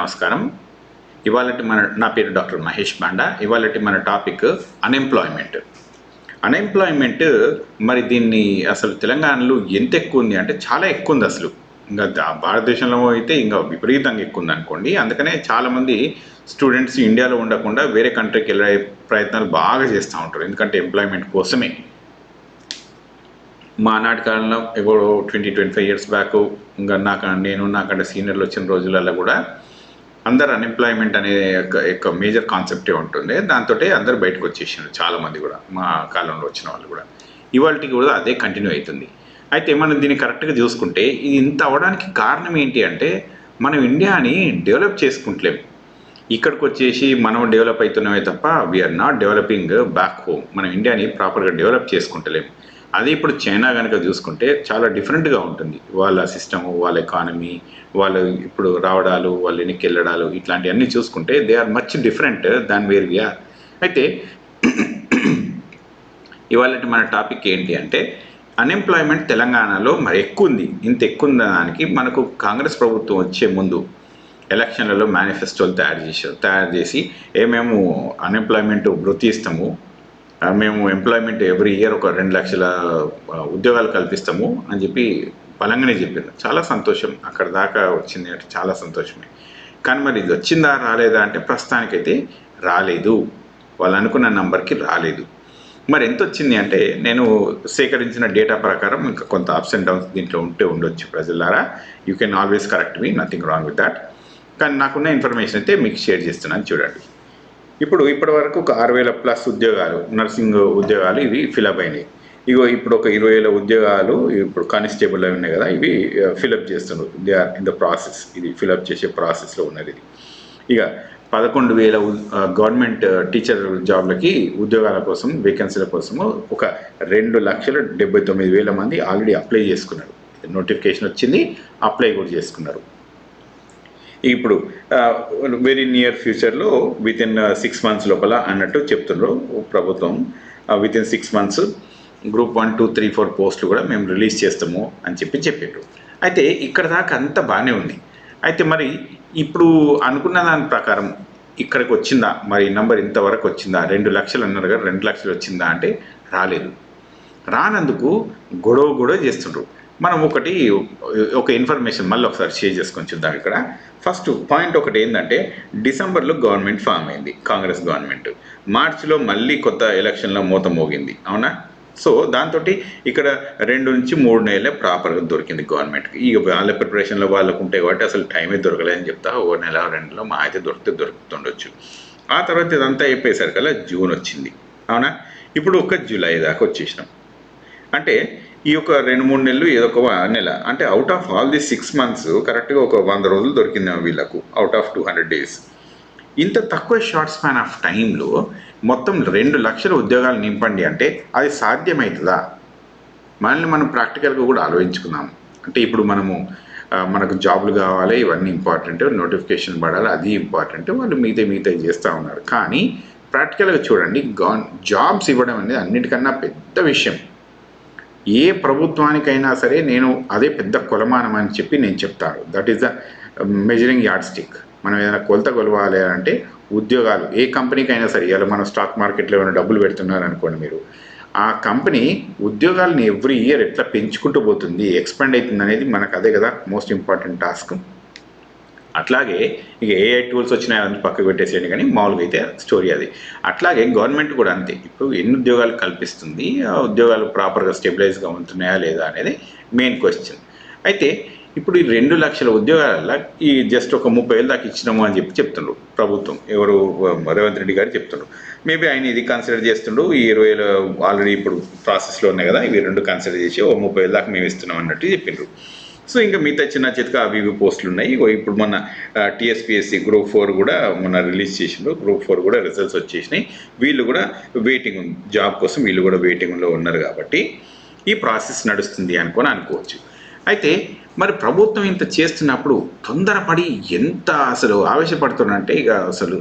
నమస్కారం. ఇవాళటి మన నా పేరు డాక్టర్ మహేష్ బాండా. ఇవాళటి మన టాపిక్ అన్ఎంప్లాయ్మెంట్. అన్ఎంప్లాయ్మెంట్ మరి దీన్ని అసలు తెలంగాణలో ఎంత ఎక్కువ ఉంది అంటే చాలా ఎక్కువ ఉంది అసలు. ఇంకా భారతదేశంలో అయితే ఇంకా విపరీతంగా ఎక్కువ ఉంది అనుకోండి. అందుకనే చాలామంది స్టూడెంట్స్ ఇండియాలో ఉండకుండా వేరే కంట్రీకి వెళ్ళే ప్రయత్నాలు బాగా చేస్తూ ఉంటారు. ఎందుకంటే ఎంప్లాయ్మెంట్ కోసమే. మా నాటి కాలంలో ఎవరో twenty twenty five years back ఇంకా నాకు నేను నాకంటే సీనియర్లు వచ్చిన రోజులలో కూడా అందరు అన్ఎంప్లాయ్మెంట్ అనే యొక్క మేజర్ కాన్సెప్టే ఉంటుంది దాంతో అందరు బయటకు వచ్చేసారు చాలామంది కూడా మా కాలంలో వచ్చిన వాళ్ళు కూడా. ఇవాళకి కూడా అదే కంటిన్యూ అవుతుంది. అయితే మనం దీన్ని కరెక్ట్గా చూసుకుంటే ఇది ఇంత అవడానికి కారణం ఏంటి అంటే మనం ఇండియాని డెవలప్ చేసుకుంటలేం. ఇక్కడికి వచ్చేసి మనం డెవలప్ అవుతున్నామే తప్ప we are not developing back home మనం ఇండియాని ప్రాపర్గా డెవలప్ చేసుకుంటలేం. అదే ఇప్పుడు చైనా కనుక చూసుకుంటే చాలా డిఫరెంట్గా ఉంటుంది. వాళ్ళ సిస్టమ్ వాళ్ళ ఎకానమీ వాళ్ళు ఇప్పుడు రావడాలు వాళ్ళు వెనక్కి వెళ్ళడాలు ఇట్లాంటివన్నీ చూసుకుంటే they are much different than where we are ఇవాళ మన టాపిక్ ఏంటి అంటే అన్ఎంప్లాయ్మెంట్ తెలంగాణలో మరి ఎక్కువ ఉంది ఇంత ఎక్కువ ఉన్న దానికి మనకు కాంగ్రెస్ ప్రభుత్వం వచ్చే ముందు ఎలక్షన్లలో మేనిఫెస్టోలు తయారు చేశారు. తయారు చేసి ఏ మేము అన్ఎంప్లాయ్మెంట్ వృత్తి ఇస్తాము మేము ఎంప్లాయ్మెంట్ ఎవ్రీ ఇయర్ ఒక రెండు లక్షల ఉద్యోగాలు కల్పిస్తాము అని చెప్పి బలంగానే చెప్పారు. చాలా సంతోషం. అక్కడ దాకా వచ్చింది అంటే చాలా సంతోషమే. కానీ మరి ఇది వచ్చిందా రాలేదా అంటే ప్రస్తుతానికైతే రాలేదు. వాళ్ళు అనుకున్న నంబర్కి రాలేదు. మరి ఎంత వచ్చింది అంటే నేను సేకరించిన డేటా ప్రకారం ఇంకా కొంత అప్స్ అండ్ డౌన్స్ దీంట్లో ఉంటే ఉండొచ్చు ప్రజలారా. You can always correct me nothing wrong with that కానీ నాకున్న ఇన్ఫర్మేషన్ అయితే మీకు షేర్ చేస్తున్నాను చూడండి. ఇప్పుడు ఇప్పటి వరకు ఒక ఆరు వేల ప్లస్ ఉద్యోగాలు నర్సింగ్ ఉద్యోగాలు ఇవి ఫిలప్ అయినాయి. ఇగో ఇప్పుడు ఒక ఇరవై వేల ఉద్యోగాలు ఇప్పుడు కానిస్టేబుల్ అవి ఉన్నాయి కదా ఇవి ఫిలప్ చేస్తున్నారు. They are in the process ఇది ఫిలప్ చేసే ప్రాసెస్లో ఉన్నది ఇది. ఇక పదకొండు వేల గవర్నమెంట్ టీచర్ జాబ్లకి ఉద్యోగాల కోసం వేకెన్సీల కోసము ఒక రెండు లక్షల డెబ్బై తొమ్మిది వేల మంది ఆల్రెడీ అప్లై చేసుకున్నారు. నోటిఫికేషన్ వచ్చింది అప్లై కూడా చేసుకున్నారు. ఇప్పుడు వెరీ నియర్ ఫ్యూచర్లో విత్ ఇన్ సిక్స్ మంత్స్ లోపల అన్నట్టు చెప్తున్నారు ప్రభుత్వం. Within six months group one two three four పోస్టులు కూడా మేము రిలీజ్ చేస్తాము అని చెప్పి చెప్పారు అయితే ఇక్కడ దాకా అంత బాగానే ఉంది. అయితే మరి ఇప్పుడు అనుకున్న దాని ప్రకారం ఇక్కడికి వచ్చిందా? మరి నంబర్ ఇంతవరకు వచ్చిందా? రెండు లక్షలు అన్నారు కదా రెండు లక్షలు వచ్చిందా అంటే రాలేదు. రానందుకు గొడవ గొడవ చేస్తుండ్రు. మనం ఒకటి ఒక ఇన్ఫర్మేషన్ మళ్ళీ ఒకసారి షేర్ చేసుకొని చూద్దాం ఇక్కడ. ఫస్ట్ పాయింట్ ఒకటి ఏంటంటే డిసెంబర్లో గవర్నమెంట్ ఫామ్ అయింది కాంగ్రెస్ గవర్నమెంట్ మార్చిలో మళ్ళీ కొత్త ఎలక్షన్లో మూత మోగింది అవునా? సో దాంతో ఇక్కడ రెండు నుంచి మూడు నెలలే ప్రాపర్గా దొరికింది గవర్నమెంట్కి ఇక వాళ్ళ ప్రిపరేషన్లో వాళ్ళకు ఉంటాయి కాబట్టి అసలు టైమే దొరకలేదని చెప్తా ఓ నెల రెండులో మా అయితే దొరికితే దొరుకుతుండొచ్చు. ఆ తర్వాత ఇదంతా అయిపోయేసరికల్లా జూన్ వచ్చింది అవునా? ఇప్పుడు ఒక జూలై దాకా వచ్చేసినాం. అంటే ఈ యొక్క రెండు మూడు నెలలు ఏదో ఒక నెల. అంటే out of all the six months కరెక్ట్గా ఒక వంద రోజులు దొరికింది వీళ్ళకు out of two hundred days ఇంత తక్కువ షార్ట్ స్పాన్ ఆఫ్ టైంలో మొత్తం రెండు లక్షల ఉద్యోగాలు నింపండి అంటే అది సాధ్యమవుతుందా మనల్ని మనం ప్రాక్టికల్గా కూడా ఆలోచించుకుందాం. అంటే ఇప్పుడు మనము మనకు జాబ్లు కావాలి ఇవన్నీ ఇంపార్టెంట్ నోటిఫికేషన్ పడాలి అది ఇంపార్టెంట్ వాళ్ళు మిగతా మిగతా చేస్తూ ఉన్నారు. కానీ ప్రాక్టికల్గా చూడండి గవర్న జాబ్స్ ఇవ్వడం అనేది అన్నిటికన్నా పెద్ద విషయం. ఏ ప్రభుత్వానికైనా సరే నేను అదే పెద్ద కొలమానం అని చెప్పి నేను చెప్తాను. That is the measuring yardstick మనం ఏదైనా కొలత కొలవాలి అంటే ఉద్యోగాలు ఏ కంపెనీకి అయినా సరే ఇలా మనం స్టాక్ మార్కెట్లో ఏమైనా డబ్బులు పెడుతున్నారు అనుకోండి మీరు ఆ కంపెనీ ఉద్యోగాలని ఎవ్రీ ఇయర్ ఎట్లా పెంచుకుంటూ పోతుంది ఎక్స్పాండ్ అవుతుంది అనేది మనకు అదే కదా మోస్ట్ ఇంపార్టెంట్ టాస్క్ అట్లాగే ఇక ఏఐ టూల్స్ వచ్చినాయి అదంతా పక్కకు పెట్టేసేయండి కానీ మామూలుగా అయితే స్టోరీ అది. అట్లాగే గవర్నమెంట్ కూడా అంతే. ఇప్పుడు ఎన్ని ఉద్యోగాలు కల్పిస్తుంది ఆ ఉద్యోగాలు ప్రాపర్గా స్టెబిలైజ్గా ఉంటున్నాయా లేదా అనేది మెయిన్ క్వశ్చన్ అయితే ఇప్పుడు ఈ రెండు లక్షల ఉద్యోగాల ఈ జస్ట్ ఒక ముప్పై వేలు దాకా ఇచ్చినాము అని చెప్పి చెప్తుండ్రు ప్రభుత్వం. ఎవరు రేవంత్ రెడ్డి గారు చెప్తుండ్రు. మేబీ ఆయన ఇది కన్సిడర్ చేస్తుండ్రు ఈ ఇరవై వేలు ఆల్రెడీ ఇప్పుడు ప్రాసెస్లో ఉన్నాయి కదా ఇవి రెండు కన్సిడర్ చేసి ఓ ముప్పై వేలు దాకా మేము ఇస్తున్నాం అన్నట్టు చెప్పిండ్రు సో ఇంకా మిగతా చిన్న చితక అవి ఇవి పోస్టులు ఉన్నాయి. ఇగో ఇప్పుడు మొన్న టీఎస్పిఎస్సి గ్రూప్ ఫోర్ కూడా మొన్న రిలీజ్ చేసిండ్రు. గ్రూప్ ఫోర్ కూడా రిజల్ట్స్ వచ్చేసినాయి. వీళ్ళు కూడా వెయిటింగ్ జాబ్ కోసం వీళ్ళు కూడా వెయిటింగ్లో ఉన్నారు కాబట్టి ఈ ప్రాసెస్ నడుస్తుంది అనుకొని అనుకోవచ్చు. అయితే మరి ప్రభుత్వం ఇంత చేస్తున్నప్పుడు తొందరపడి ఎంత అసలు ఆవేశపడుతున్నారంటే ఇక అసలు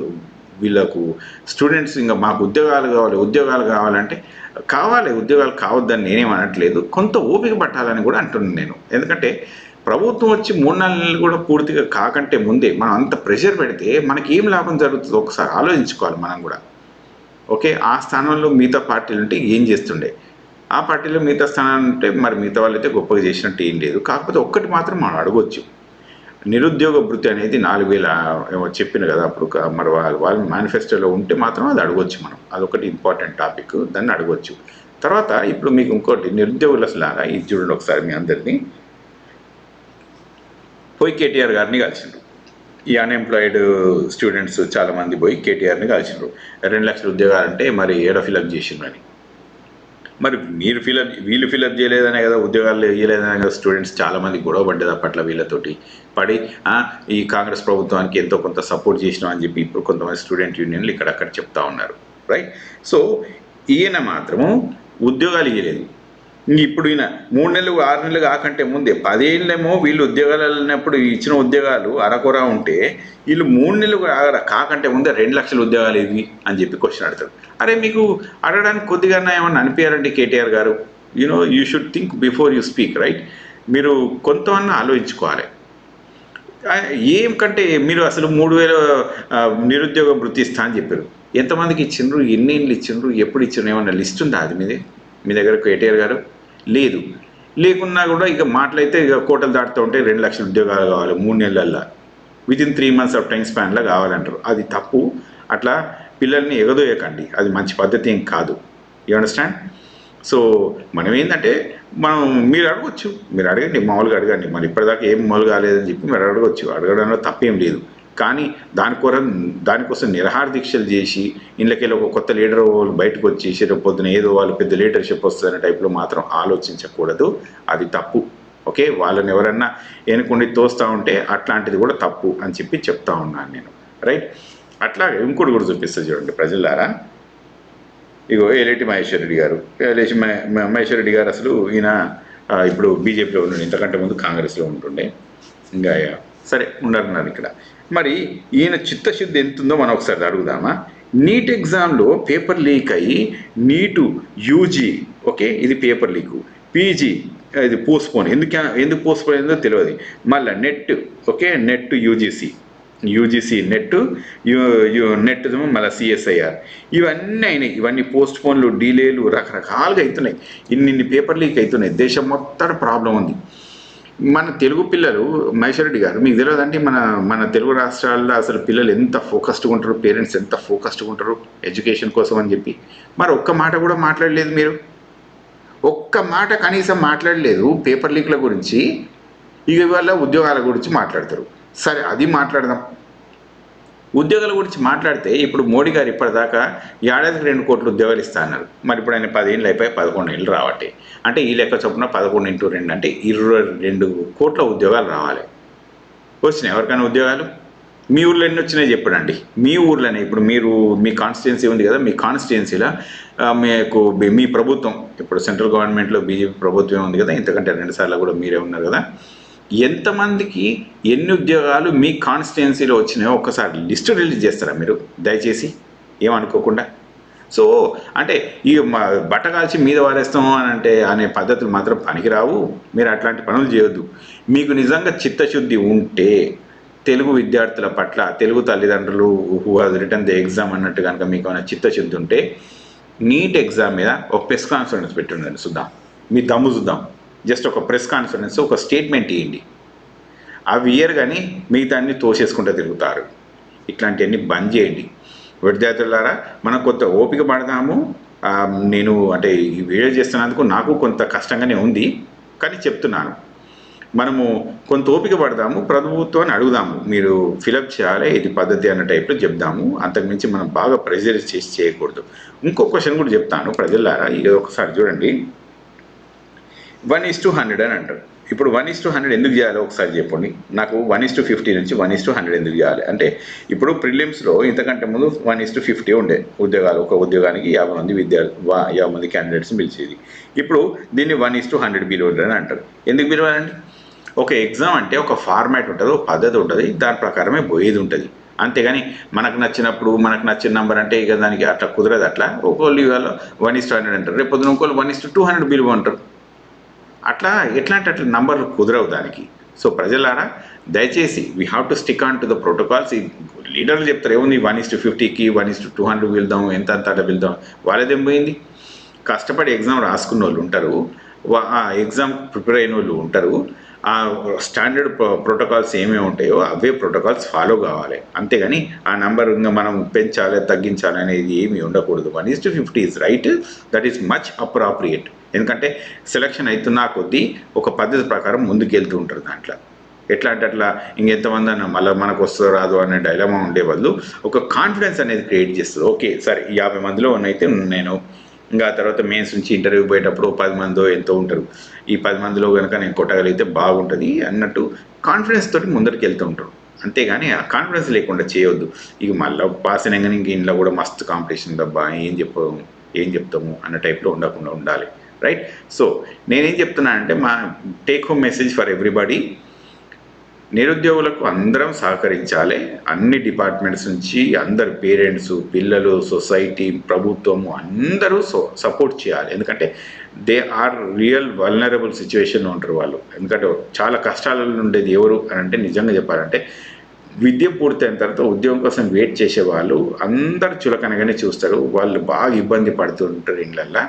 వీళ్ళకు స్టూడెంట్స్ ఇంకా మాకు ఉద్యోగాలు కావాలి ఉద్యోగాలు కావాలంటే కావాలి ఉద్యోగాలు కావద్దని నేనేం అనట్లేదు. కొంత ఓపిక పట్టాలని కూడా అంటున్నాను నేను. ఎందుకంటే ప్రభుత్వం వచ్చి మూడు నాలుగు నెలలు కూడా పూర్తిగా కాకంటే ముందే మనం అంత ప్రెషర్ పెడితే మనకి ఏం లాభం జరుగుతుందో ఒకసారి ఆలోచించుకోవాలి మనం కూడా. ఓకే? ఆ స్థానంలో మిగతా పార్టీలు ఉంటే ఏం చేస్తుండే? ఆ పార్టీలో మిగతా స్థానాలు ఉంటే మరి మిగతా వాళ్ళైతే గొప్పగా చేసినట్టు ఏం లేదు. కాకపోతే ఒక్కటి మాత్రం మనం అడగొచ్చు. నిరుద్యోగ వృత్తి అనేది నాలుగు వేల ఏమో చెప్పిన కదా అప్పుడు మరి వాళ్ళ వాళ్ళ మేనిఫెస్టోలో ఉంటే మాత్రం అది అడగొచ్చు మనం. అదొకటి ఇంపార్టెంట్ టాపిక్ దాన్ని అడగొచ్చు. తర్వాత ఇప్పుడు మీకు ఇంకోటి నిరుద్యోగుల లాగా ఇది చూడండి ఒకసారి మీ అందరినీ. పోయి కేటీఆర్ గారిని కలిసిండ్రు. ఈ అన్ఎంప్లాయిడ్ స్టూడెంట్స్ చాలామంది పోయి కేటీఆర్ని కలిసిండ్రు. రెండు లక్షల ఉద్యోగాలు అంటే మరి ఏడ ఫిలప్ చేసిండ్రు అని. మరి మీరు ఫిలప్ వీళ్ళు ఫిలప్ చేయలేదనే కదా ఉద్యోగాలు ఇవ్వలేదనే కదా స్టూడెంట్స్ చాలామంది గొడవ పడ్డది అప్పట్లో వీళ్ళతోటి. పడి ఈ కాంగ్రెస్ ప్రభుత్వానికి ఎంతో కొంత సపోర్ట్ చేసినాం అని చెప్పి ఇప్పుడు కొంతమంది స్టూడెంట్ యూనియన్లు ఇక్కడక్కడ చెప్తా ఉన్నారు. రైట్? సో ఈయన మాత్రము ఉద్యోగాలు ఇవ్వలేదు ఇప్పుడు ఈయన మూడు నెలలు ఆరు నెలలు కాకంటే ముందే పదేళ్ళేమో వీళ్ళు ఉద్యోగాలు వెళ్ళినప్పుడు ఇచ్చిన ఉద్యోగాలు అరకొర ఉంటే వీళ్ళు మూడు నెలలు కాకంటే ముందే రెండు లక్షల ఉద్యోగాలు ఇవి అని చెప్పి క్వశ్చన్ అడతాడు అరే మీకు అడగడానికి కొద్దిగా ఏమన్నా అనిపించారండి కేటీఆర్ గారు? You know you should think before you speak right మీరు కొంతమన్నా ఆలోచించుకోవాలి. ఏం కంటే మీరు అసలు మూడు వేల నిరుద్యోగ వృత్తి ఇస్తా అని చెప్పారు. ఎంతమందికి ఇచ్చిండ్రు? ఎన్ని ఇచ్చిండ్రు? ఎప్పుడు ఇచ్చిండ్రు? ఏమన్నా లిస్ట్ ఉందా అది మీదే? మీ దగ్గర కేటీఆర్ గారు? లేదు. లేకున్నా కూడా ఇక మాటలైతే ఇక కోటలు దాటుతూ ఉంటే రెండు లక్షల ఉద్యోగాలు కావాలి మూడు నెలలల్లో. Within three months of time స్పాన్లో కావాలంటారు. అది తప్పు. అట్లా పిల్లల్ని ఎగదోయకండి. అది మంచి పద్ధతి ఏం కాదు. యూ అండర్స్టాండ్ సో మనం ఏంటంటే మనం మీరు అడగొచ్చు. మీరు అడగండి మామూలుగా అడగండి. మరి ఇప్పటిదాకా ఏం మామూలు కాలేదని చెప్పి మీరు అడగవచ్చు అడగడంలో తప్పేం లేదు. కానీ దానికోసం దానికోసం నిరహార దీక్షలు చేసి ఇళ్ళకెళ్ళి ఒక కొత్త లీడర్ వాళ్ళు బయటకు వచ్చేసి రేపు పొద్దున ఏదో వాళ్ళు పెద్ద లీడర్షిప్ వస్తుందనే టైప్లో మాత్రం ఆలోచించకూడదు. అది తప్పు. ఓకే? వాళ్ళని ఎవరన్నా ఎనుకుండి తోస్తూ ఉంటే అట్లాంటిది కూడా తప్పు అని చెప్పి చెప్తా ఉన్నాను నేను. రైట్? అట్లాగే ఇంకోటి కూడా చూపిస్తా చూడండి ప్రజలారా. ఇగో ఏలేటి మహేశ్వర్ రెడ్డి గారు. ఏలేటి మహే- మహేశ్వర్ రెడ్డి గారు అసలు ఈయన ఇప్పుడు బీజేపీలో ఉండండి ఇంతకంటే ముందు కాంగ్రెస్లో ఉంటుండే. ఇంకా సరే ఉండరున్నారు ఇక్కడ. మరి ఈయన చిత్తశుద్ధి ఎంత ఉందో మనం ఒకసారి అడుగుదామా? నీట్ ఎగ్జామ్లో పేపర్ లీక్ అయ్యి నీటు యూజీ ఓకే ఇది పేపర్ లీకు. పీజీ ఇది పోస్ట్పోన్. ఎందుకు ఎందుకు పోస్ట్పోన్ అయిందో తెలియదు. మళ్ళీ NET okay NET UGC. UGC NET you NET మళ్ళీ సిఎస్ఐఆర్. ఇవన్నీ అయినాయి. ఇవన్నీ పోస్ట్ పోన్లు డీలేలు రకరకాలుగా అవుతున్నాయి ఇన్ని ఇన్ని పేపర్ లీక్ అవుతున్నాయి దేశం మొత్తం ప్రాబ్లం ఉంది. మన తెలుగు పిల్లలు మహేశ్వరరెడ్డి గారు మీకు తెలియదంటే మన మన తెలుగు రాష్ట్రాల్లో అసలు పిల్లలు ఎంత ఫోకస్డ్గా ఉంటారు పేరెంట్స్ ఎంత ఫోకస్డ్గా ఉంటారు ఎడ్యుకేషన్ కోసం అని చెప్పి. మరి ఒక్క మాట కూడా మాట్లాడలేదు మీరు. ఒక్క మాట కనీసం మాట్లాడలేదు పేపర్ లీక్ల గురించి ఇక ఇవాళ ఉద్యోగాల గురించి మాట్లాడతారు. సరే అది మాట్లాడదాం. ఉద్యోగాల గురించి మాట్లాడితే ఇప్పుడు మోడీ గారు ఇప్పటిదాకా ఏడాదికి రెండు కోట్లు ఉద్యోగాలు ఇస్తా అన్నారు. మరి ఇప్పుడు ఆయన పదిహేళ్ళు అయిపోయి పదకొండు ఏళ్ళు రావట్టే. అంటే ఈ లెక్క చొప్పున పదకొండు ఇంటూ రెండు అంటే ఇరవై రెండు కోట్ల ఉద్యోగాలు రావాలి. వచ్చినాయి ఎవరికైనా ఉద్యోగాలు? మీ ఊర్లో ఎన్ని వచ్చినాయి చెప్పడండి. మీ ఊర్లోనే ఇప్పుడు మీరు మీ కాన్స్టిట్యున్సీ ఉంది కదా మీ కాన్స్టిట్యున్సీలో మీకు మీ- మీ ప్రభుత్వం ఇప్పుడు సెంట్రల్ గవర్నమెంట్లో బీజేపీ ప్రభుత్వం ఉంది కదా ఇంతకంటే రెండు సార్లు కూడా మీరే ఉన్నారు కదా. ఎంతమందికి ఎన్ని ఉద్యోగాలు మీ కాన్స్టిట్యున్సీలో వచ్చినాయో ఒక్కసారి లిస్టు రిలీజ్ చేస్తారా మీరు? దయచేసి ఏమనుకోకుండా. సో అంటే ఈ బట్ట కాల్చి మీద వారేస్తాము అని అంటే అనే పద్ధతులు మాత్రం పనికిరావు. మీరు అట్లాంటి పనులు చేయొద్దు. మీకు నిజంగా చిత్తశుద్ధి ఉంటే తెలుగు విద్యార్థుల పట్ల తెలుగు తల్లిదండ్రులు who has return the exam అన్నట్టు కనుక మీకు ఏమైనా చిత్తశుద్ధి ఉంటే నీట్ ఎగ్జామ్ మీద ఒక ప్రెస్ కాన్ఫరెన్స్ పెట్టుండండి చూద్దాం. మీ దమ్ము చూద్దాం. జస్ట్ ఒక ప్రెస్ కాన్ఫరెన్స్ ఒక స్టేట్మెంట్ ఇవ్వండి అవి ఇయర్ కానీ మిగతాన్ని తోసేసుకుంటూ తిరుగుతారు. ఇట్లాంటివన్నీ బంద్ చేయండి. విద్యార్థులారా మనం కొంత ఓపిక పడదాము. నేను అంటే ఈ వీడియో చేస్తున్నందుకు నాకు కొంత కష్టంగానే ఉంది కానీ చెప్తున్నాను. మనము కొంత ఓపిక పడదాము ప్రభుత్వాన్ని అడుగుదాము. మీరు ఫిలప్ చేయాలి ఇది పద్ధతి అన్న టైప్లో చెప్దాము. అంతకుమించి మనం బాగా ప్రెజర్ చేసి చేయకూడదు. ఇంకో క్వశ్చన్ కూడా చెప్తాను ప్రజలారా. ఇది ఒకసారి చూడండి. వన్ ఈస్ టు హండ్రెడ్ అని అంటారు. ఇప్పుడు వన్ ఈస్ టు హండ్రెడ్ ఎందుకు చేయాలో ఒకసారి చెప్పండి. నాకు వన్ ఇస్ టు ఫిఫ్టీ నుంచి వన్ ఈస్ టు హండ్రెడ్ ఎందుకు చేయాలి? అంటే ఇప్పుడు ప్రిలిమ్స్లో ఇంతకంటే ముందు వన్ ఈస్ టు ఫిఫ్టీ ఉండే ఉద్యోగాలు ఒక ఉద్యోగానికి యాభై మంది విద్యార్థి యాభై మంది క్యాండిడేట్స్ పిలిచేది. ఇప్పుడు దీన్ని one is to hundred believer అని అంటారు. ఎందుకు పిలవాలండి? ఒక ఎగ్జామ్ అంటే ఒక ఫార్మాట్ ఉంటుంది ఒక పద్ధతి ఉంటుంది దాని ప్రకారమే పోయేది ఉంటుంది. అంతేగాని మనకు నచ్చినప్పుడు మనకు నచ్చిన నెంబర్ అంటే ఇక దానికి అట్లా కుదరదు అట్లా. ఒకళ్ళు ఇవాళ వన్ ఇస్ టు హండ్రెడ్ అంటారు. రేపు పొద్దున ఇంకోళ్ళు one is to two hundred బిలువ అంటారు అట్లా ఎట్లాంటి అట్లా నంబర్లు కుదరవు దానికి. సో ప్రజలారా దయచేసి we have to stick on to the protocols ఈ లీడర్లు చెప్తారు ఏముంది? వన్ ఇస్ టు ఫిఫ్టీకి one is to two hundred వెళ్దాం ఎంత అంత అట్లా వెళ్దాం. వాళ్ళదేం పోయింది? కష్టపడి ఎగ్జామ్ రాసుకున్న వాళ్ళు ఉంటారు వా- ఆ ఎగ్జామ్ ప్రిపేర్ అయిన వాళ్ళు ఉంటారు ఆ స్టాండర్డ్ ప్రోటోకాల్స్ ఏమేమి ఉంటాయో అవే ప్రోటోకాల్స్ ఫాలో కావాలి. అంతేగాని ఆ నెంబర్ ఇంకా మనం పెంచాలి తగ్గించాలి అనేది ఏమీ ఉండకూడదు. One is to fifty is right that is much inappropriate ఎందుకంటే సెలక్షన్ అవుతున్నా కొద్దీ ఒక పద్ధతి ప్రకారం ముందుకెళ్తూ ఉంటారు దాంట్లో. ఎట్లా అంటే అట్లా ఇంకెంతమంది అన్న మళ్ళీ మనకు వస్తుందో రాదు అనే డైలమా ఉండే బదులు ఒక కాన్ఫిడెన్స్ అనేది క్రియేట్ చేస్తుంది. ఓకే సరే యాభై మందిలో ఉన్నైతే నేను. ఇంకా తర్వాత మెయిన్స్ నుంచి ఇంటర్వ్యూ పోయేటప్పుడు పది మందో ఎంతో ఉంటారు. ఈ పది మందిలో కనుక నేను కొట్టగలిగితే బాగుంటుంది అన్నట్టు కాన్ఫిడెన్స్ తోటి ముందరికి వెళ్తూ ఉంటారు. అంతేగాని ఆ కాన్ఫిడెన్స్ లేకుండా చేయొద్దు. ఇక మళ్ళీ పాస్ అయినాగానే ఇంక ఇంట్లో కూడా మస్తు కాంపిటీషన్ దబ్బా ఏం చెప్పాము ఏం చెప్తాము అన్న టైప్లో ఉండకుండా ఉండాలి. రైట్ సో నేనేం చెప్తున్నానంటే మా take home message for everybody నిరుద్యోగులకు అందరం సహకరించాలి. అన్ని డిపార్ట్మెంట్స్ నుంచి అందరు పేరెంట్స్ పిల్లలు సొసైటీ ప్రభుత్వము అందరూ సో సపోర్ట్ చేయాలి. ఎందుకంటే దే ఆర్ రియల్ వల్నరబుల్ సిచ్యువేషన్లో ఉంటారు వాళ్ళు. ఎందుకంటే చాలా కష్టాలలో ఉండేది ఎవరు అని అంటే నిజంగా చెప్పాలంటే విద్య పూర్తయిన తర్వాత ఉద్యోగం కోసం వెయిట్ చేసే వాళ్ళు అందరు చులకనగానే చూస్తారు. వాళ్ళు బాగా ఇబ్బంది పడుతుంటారు ఇళ్ళల్లో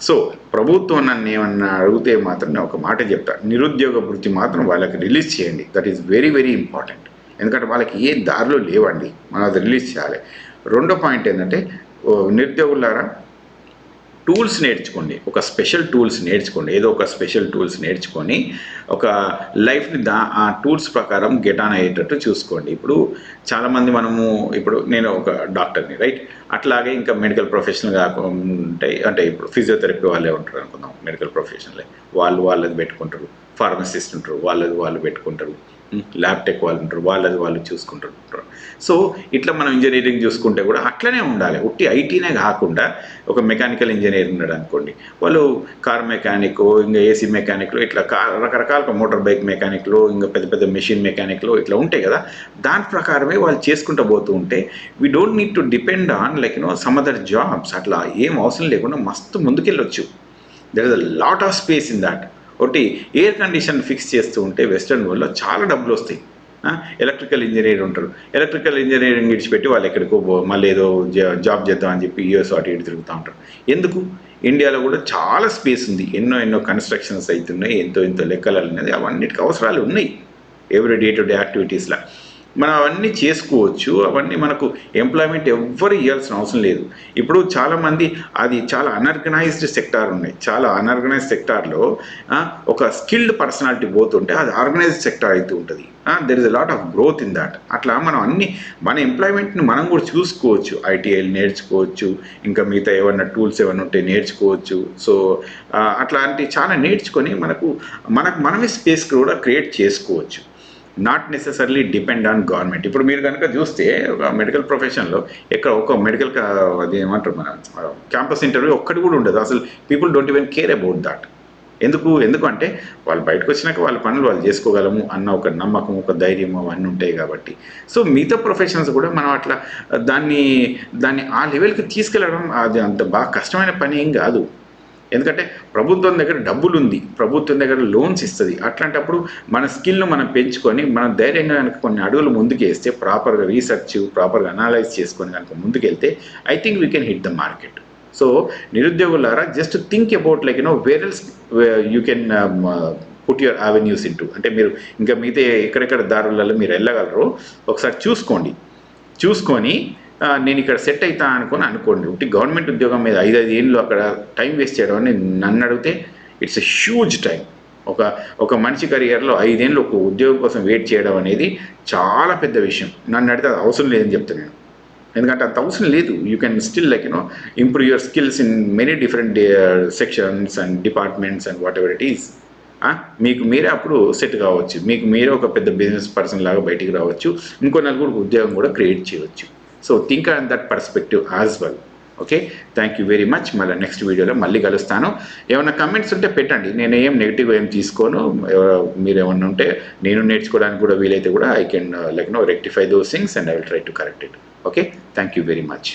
సో ప్రభుత్వం నన్ను ఏమన్నా అడిగితే మాత్రం నేను ఒక మాట చెప్తా. నిరుద్యోగ వృత్తి మాత్రం వాళ్ళకి రిలీజ్ చేయండి. That is very very important ఎందుకంటే వాళ్ళకి ఏ దారిలో లేవండి. మనం అది రిలీజ్ చేయాలి. రెండో పాయింట్ ఏంటంటే నిరుద్యోగులారా టూల్స్ నేర్చుకోండి. ఒక స్పెషల్ టూల్స్ నేర్చుకోండి. ఏదో ఒక స్పెషల్ టూల్స్ నేర్చుకొని ఒక లైఫ్ని దా ఆ టూల్స్ ప్రకారం గెట్ ఆన్ అయ్యేటట్టు చూసుకోండి. ఇప్పుడు చాలామంది మనము ఇప్పుడు నేను ఒక డాక్టర్ని రైట్? అట్లాగే ఇంకా మెడికల్ ప్రొఫెషనల్ ఉంటాయి అంటే ఇప్పుడు ఫిజియోథెరపీ వాళ్ళే ఉంటారు అనుకుందాం మెడికల్ ప్రొఫెషనలే. వాళ్ళు వాళ్ళది పెట్టుకుంటారు ఫార్మసిస్ట్ ఉంటారు వాళ్ళది వాళ్ళు పెట్టుకుంటారు. ల్యాబ్ టెక్ వాళ్ళు ఉంటారు వాళ్ళది వాళ్ళు చూసుకుంటుంటారు. సో ఇట్లా మనం ఇంజనీరింగ్ చూసుకుంటే కూడా అట్లనే ఉండాలి. ఒట్టి ఐటీనే కాకుండా ఒక మెకానికల్ ఇంజనీర్ ఉన్నాడు అనుకోండి వాళ్ళు కార్ మెకానిక్ ఇంకా ఏసీ మెకానిక్లు ఇట్లా రకరకాల మోటార్ బైక్ మెకానిక్లు ఇంకా పెద్ద పెద్ద మెషిన్ మెకానిక్లు ఇట్లా ఉంటాయి కదా. దాని ప్రకారమే వాళ్ళు చేసుకుంటూ పోతూ ఉంటే we don't need to depend on like you know some other jobs అట్లా ఏం అవసరం లేకుండా మస్తు ముందుకెళ్ళొచ్చు. There is a lot of space in that ఒకటి ఎయిర్ కండిషన్ ఫిక్స్ చేస్తూ ఉంటే వెస్ట్రన్ వరల్డ్లో చాలా డబ్బులు వస్తాయి. ఎలక్ట్రికల్ ఇంజనీర్ ఉంటారు. ఎలక్ట్రికల్ ఇంజనీరింగ్ విడిచిపెట్టి వాళ్ళు ఎక్కడికో పో- మళ్ళీ ఏదో జా- జాబ్ చేద్దామని చెప్పి యూఎస్ అటు ఇటు తిరుగుతూ ఉంటారు. ఎందుకు? ఇండియాలో కూడా చాలా స్పేస్ ఉంది. ఎన్నో ఎన్నో కన్స్ట్రక్షన్స్ అవుతున్నాయి ఎంతో ఎంతో లెక్కలు అనేది అవన్నిటికి అవసరాలు ఉన్నాయి. ఎవ్రీ డే టు డే యాక్టివిటీస్లో మనం అవన్నీ చేసుకోవచ్చు అవన్నీ మనకు ఎంప్లాయ్మెంట్ ఎవ్వరు ఇవ్వాల్సిన అవసరం లేదు. ఇప్పుడు చాలామంది అది చాలా అన్ఆర్గనైజ్డ్ సెక్టార్ ఉన్నాయి. చాలా అన్ఆర్గనైజ్డ్ సెక్టార్లో ఒక స్కిల్డ్ పర్సనాలిటీ పోతుంటే అది ఆర్గనైజ్డ్ సెక్టార్ అయితే ఉంటుంది. There is a lot of growth in that అట్లా మనం అన్ని మన ఎంప్లాయ్మెంట్ని మనం కూడా చూసుకోవచ్చు. ఐటీఐలు నేర్చుకోవచ్చు ఇంకా మిగతా ఏమన్నా టూల్స్ ఏమైనా ఉంటే నేర్చుకోవచ్చు. సో అట్లాంటి చాలా నేర్చుకొని మనకు మనకు మనమే స్పేస్ కూడా క్రియేట్ చేసుకోవచ్చు. Not necessarily depend on government ఇప్పుడు మీరు కనుక చూస్తే ఒక మెడికల్ ప్రొఫెషన్లో ఎక్కడ ఒక మెడికల్ అది ఏమంటారు మన క్యాంపస్ ఇంటర్వ్యూ ఒక్కటి కూడా ఉండదు. అసలు people don't even care about that ఎందుకు? ఎందుకంటే వాళ్ళు బయటకు వచ్చినాక వాళ్ళ పనులు వాళ్ళు చేసుకోగలము అన్న ఒక నమ్మకం ఒక ధైర్యం అవన్నీ ఉంటాయి కాబట్టి. సో మిగతా ప్రొఫెషన్స్ కూడా మనం అట్లా దాన్ని దాన్ని ఆ లెవెల్కి తీసుకెళ్ళడం అది అంత బాగా కష్టమైన పని ఏం కాదు. ఎందుకంటే ప్రభుత్వం దగ్గర డబ్బులు ఉంది ప్రభుత్వం దగ్గర లోన్స్ ఇస్తుంది. అట్లాంటప్పుడు మన స్కిల్ను మనం పెంచుకొని మనం ధైర్యంగా కనుక కొన్ని అడుగులు ముందుకేస్తే ప్రాపర్గా రీసెర్చ్ ప్రాపర్గా అనలైజ్ చేసుకొని కనుక ముందుకెళ్తే I think we can hit the market. So నిరుద్యోగులారా just think about like you know వేరల్స్ you can put your avenues into. అంటే మీరు ఇంకా మిగతా ఎక్కడెక్కడ దారులలో మీరు వెళ్ళగలరో ఒకసారి చూసుకోండి. చూసుకొని నేను ఇక్కడ సెట్ అవుతా అనుకుని అనుకోండి. ఒకటి గవర్నమెంట్ ఉద్యోగం మీద ఐదు ఐదు ఏళ్ళు అక్కడ టైం వేస్ట్ చేయడం అని నన్ను అడిగితే ఇట్స్ ఎ హ్యూజ్ టైం ఒక ఒక మనిషి కెరియర్లో ఐదేళ్ళు ఒక ఉద్యోగం కోసం వెయిట్ చేయడం అనేది చాలా పెద్ద విషయం. నన్ను అడిగితే అది అవసరం లేదని చెప్తాను నేను. ఎందుకంటే అంత అవసరం లేదు. You can still like you know improve your skills in many different sections and departments and whatever it is మీకు మీరే అప్పుడు సెట్ కావచ్చు. మీకు మీరే ఒక పెద్ద బిజినెస్ పర్సన్ లాగా బయటికి రావచ్చు. ఇంకో నలుగురికి ఉద్యోగం కూడా క్రియేట్ చేయవచ్చు. So think on that perspective as well okay thank you very much మళ్ళీ నెక్స్ట్ వీడియోలో మళ్ళీ కలుస్తాను. ఏమైనా కమెంట్స్ ఉంటే పెట్టండి. నేను ఏం నెగిటివ్ ఏం తీసుకోను. మీరు ఏమన్నా ఉంటే నేను నేర్చుకోవడానికి కూడా వీలైతే కూడా I can like know rectify those things and I will try to correct it okay thank you very much